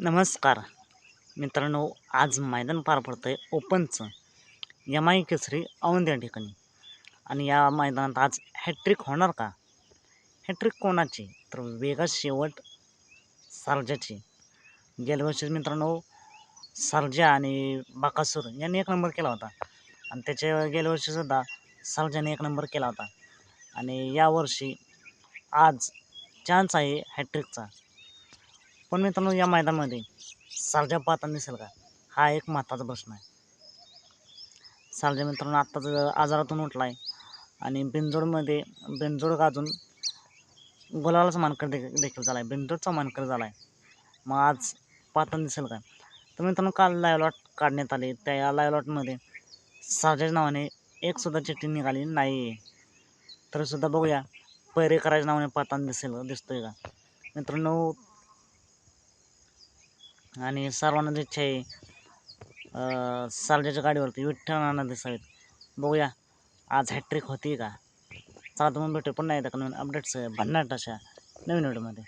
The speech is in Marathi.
नमस्कार. मित्रांनो आज मैदान पार पडतं आहे ओपनचं. एम आय केसरी औंध या ठिकाणी. आणि या मैदानात आज हॅट्रिक होणार का? हॅट्रिक कोणाची? तर वेगा शेवट सारजाची. गेल्या वर्षी मित्रांनो सारजा आणि बाकासूर यांनी एक नंबर केला होता. आणि त्याच्या गेल्या वर्षीसुद्धा सारजाने एक नंबर केला होता. आणि यावर्षी आज चान्स आहे हॅट्रिकचा पण मित्रांनो या मैदानामध्ये सारजा पाहताना दिसेल का? हा एक महत्त्वाचा प्रश्न आहे. सारजा मित्रांनो आत्ताच आजारातून उठला आहे आणि बिनजोडमध्ये बिनजोड गाजून गुलालाच मानकर दे देखील झाला आहे बेंजोडचा मानकर झाला आहे मग आज पाहताना दिसेल का? तर मित्रांनो काल लायलॉट काढण्यात आले. त्या या लायलॉटमध्ये लॉटमध्ये सारजाच्या नावाने एकसुद्धा चिठ्ठी निघाली नाही आहे तरीसुद्धा बघूया पैरेकराच्या नावाने पाहताना दिसेल दिसतोय का? मित्रांनो आणि सर्वांना इच्छा आहे. सालजाच्या गाडीवरती विठ्ठल नाना दिसावेत. बघूया आज हॅट्रिक होती का? चला तुम्ही भेटू पुन्हा एकदा. नवीन अपडेट्स भन्नाट अशा नवीन व्हिडिओमध्ये